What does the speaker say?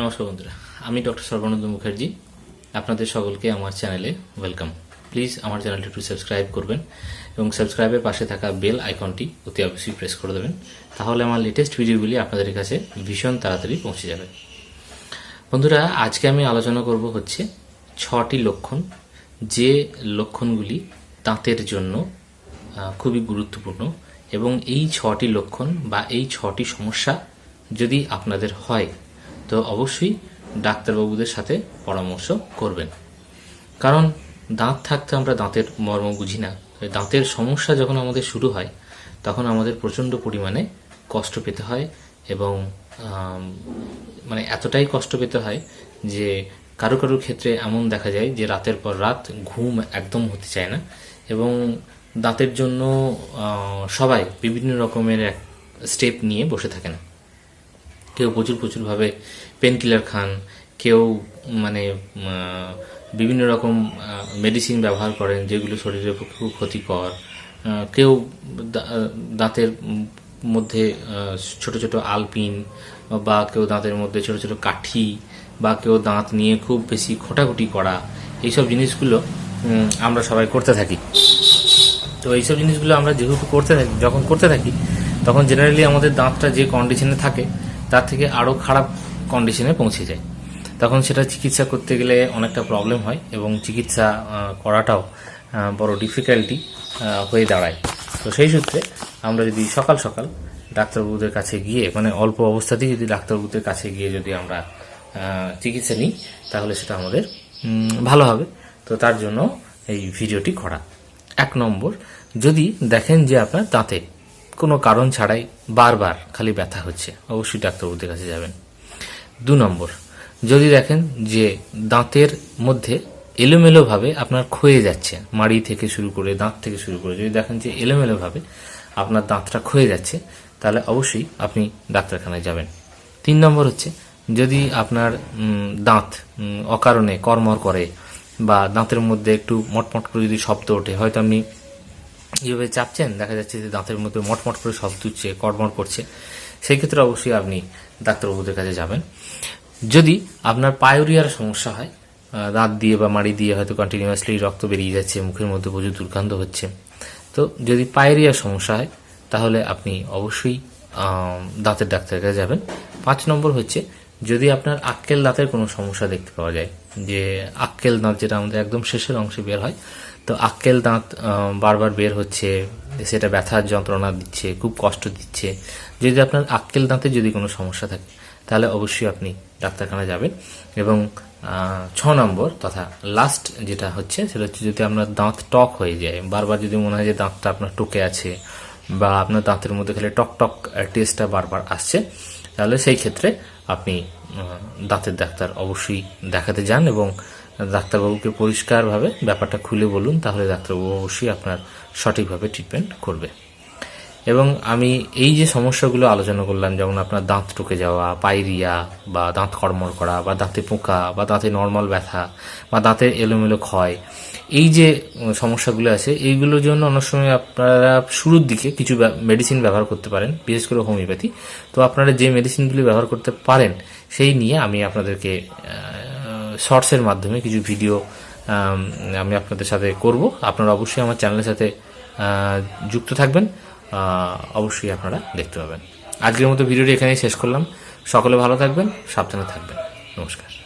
নমস্কার বন্ধুরা, আমি ডক্টর সর্বানন্দ মুখার্জি। আপনাদের সকলকে আমার চ্যানেলে ওয়েলকাম। প্লিজ আমার চ্যানেলটি একটু সাবস্ক্রাইব করবেন এবং সাবস্ক্রাইবের পাশে থাকা বেল আইকনটি অতি অবশ্যই প্রেস করে দেবেন। তাহলে আমার লেটেস্ট ভিডিওগুলি আপনাদের কাছে ভীষণ তাড়াতাড়ি পৌঁছে যাবে। বন্ধুরা, আজকে আমি আলোচনা করব হচ্ছে ছটি লক্ষণ। যে লক্ষণগুলি তাঁতের জন্য খুবই গুরুত্বপূর্ণ এবং এই ছটি লক্ষণ বা এই ছটি সমস্যা যদি আপনাদের হয় তো অবশ্যই ডাক্তারবাবুদের সাথে পরামর্শ করবেন। কারণ দাঁত থাকতে আমরা দাঁতের মর্ম বুঝি না। দাঁতের সমস্যা যখন আমাদের শুরু হয়, তখন আমাদের প্রচণ্ড পরিমাণে কষ্ট পেতে হয় এবং মানে এতটাই কষ্ট পেতে হয় যে কারও কারোর ক্ষেত্রে এমন দেখা যায় যে রাতের পর রাত ঘুম একদম হতে চায় না এবং দাঁতের জন্য সবাই বিভিন্ন রকমের স্টেপ নিয়ে বসে থাকেন। কেউ প্রচুর প্রচুরভাবে পেন কিলার খান, কেউ মানে বিভিন্ন রকম মেডিসিন ব্যবহার করেন যেগুলো শরীরের পক্ষে খুব ক্ষতিকর। কেউ দাঁতের মধ্যে ছোট ছোট আলপিন বা কেউ দাঁতের মধ্যে ছোট ছোট কাঠি বা কেউ দাঁত নিয়ে খুব বেশি খোটাখুটি করা, এইসব জিনিসগুলো আমরা সবাই করতে থাকি। তো এইসব জিনিসগুলো আমরা যেহেতু করতে থাকি, যখন করতে থাকি, তখন জেনারেলি আমাদের দাঁতটা যে কন্ডিশনে থাকে তার থেকে আরও খারাপ কন্ডিশনে পৌঁছে যায়। তখন সেটা চিকিৎসা করতে গেলে অনেকটা প্রবলেম হয় এবং চিকিৎসা করাটাও বড় ডিফিকাল্টি হয়ে দাঁড়ায়। তো সেই সূত্রে আমরা যদি সকাল সকাল ডাক্তারবাবুদের কাছে গিয়ে মানে অল্প অবস্থাতেই যদি ডাক্তারবাবুদের কাছে গিয়ে যদি আমরা চিকিৎসা নিই, তাহলে সেটা আমাদের ভালো হবে। তো তার জন্য এই ভিডিওটি করা। এক নম্বর, যদি দেখেন যে আপনার দাঁতে কোনো কারণ ছাড়াই বারবার খালি ব্যথা হচ্ছে। অবশ্যই ডাক্তারবাবুদের কাছে যাবেন। দু নম্বর, যদি দেখেন যে দাঁতের মধ্যে এলোমেলোভাবে আপনার ক্ষয়ে যাচ্ছে, মাড়ি থেকে শুরু করে দাঁত থেকে শুরু করে, যদি দেখেন যে এলোমেলোভাবে আপনার দাঁতটা ক্ষয়ে যাচ্ছে, তাহলে অবশ্যই আপনি ডাক্তারখানায় যাবেন। তিন নম্বর হচ্ছে, যদি আপনার দাঁত অকারণে কর্মর করে বা দাঁতের মধ্যে একটু মটমট করে যদি শব্দ ওঠে, হয়তো আপনি যেভাবে চাপছেন? দেখা যাচ্ছে যে দাঁতের মধ্যে মটমট করে শব্দ উঠছে কড়মড় করছে। সেই ক্ষেত্রে অবশ্যই আপনি ডাক্তারবাবুদের কাছে যাবেন। যদি আপনার পায়োরিয়ার সমস্যা হয় দাঁত দিয়ে বা মাড়ি দিয়ে হয়তো কন্টিনিউয়াসলি রক্ত বেরিয়ে যাচ্ছে, মুখের মধ্যে প্রচুর দুর্গন্ধ হচ্ছে, তো যদি পায়োরিয়ার সমস্যা হয়, তাহলে আপনি অবশ্যই দাঁতের ডাক্তারের কাছে যাবেন। পাঁচ নম্বর হচ্ছে যদি আপনার আক্কেল দাঁতের কোনো সমস্যা দেখতে পাওয়া যায়, যে আক্কেল দাঁত যেটা আমাদের একদম শেষের অংশে বের হয়, তো আক্কেল দাঁত বারবার বের হচ্ছে, সেটা ব্যথার যন্ত্রণা দিচ্ছে, খুব কষ্ট দিচ্ছে, যদি আপনার আক্কেল দাঁতে যদি কোনো সমস্যা থাকে, তাহলে অবশ্যই আপনি ডাক্তারখানা যাবেন এবং ছ নম্বর তথা লাস্ট যেটা হচ্ছে, সেটা হচ্ছে যদি আপনার দাঁত টক হয়ে যায়, বারবার যদি মনে হয় যে দাঁতটা আপনার টকে আছে বা আপনার দাঁতের মধ্যে খালি টক টক টেস্টটা বারবার আসছে তাহলে সেই ক্ষেত্রে আপনি দাঁতের ডাক্তার অবশ্যই দেখাতে যান এবং ডাক্তারবাবুকে পরিষ্কারভাবে ব্যাপারটা খুলে বলুন, তাহলে ডাক্তারবাবু অবশ্যই আপনার সঠিকভাবে ট্রিটমেন্ট করবে। এবং আমি এই যে সমস্যাগুলো আলোচনা করলাম, যেমন আপনার দাঁত টুকে যাওয়া পাইরিয়া বা দাঁত কর্মর করা, বা দাঁতে পোকা, বা দাঁতে নর্মাল ব্যথা, বা দাঁতের এলোমেলো ক্ষয়, এই যে সমস্যাগুলো আছে, এইগুলোর জন্য অনেক সময় আপনারা শুরুর দিকে কিছু মেডিসিন ব্যবহার করতে পারেন, বিশেষ করে হোমিওপ্যাথি। তো আপনারা যে মেডিসিনগুলি ব্যবহার করতে পারেন, সেই নিয়ে আমি আপনাদেরকে শর্টসের মাধ্যমে কিছু ভিডিও আমি আপনাদের সাথে করব। আপনারা অবশ্যই আমার চ্যানেলের সাথে যুক্ত থাকবেন। অবশ্যই আপনারা দেখতে পাবেন। আজকের মতো ভিডিওটি এখানেই শেষ করলাম। সকলে ভালো থাকবেন, সাবধানে থাকবেন। নমস্কার।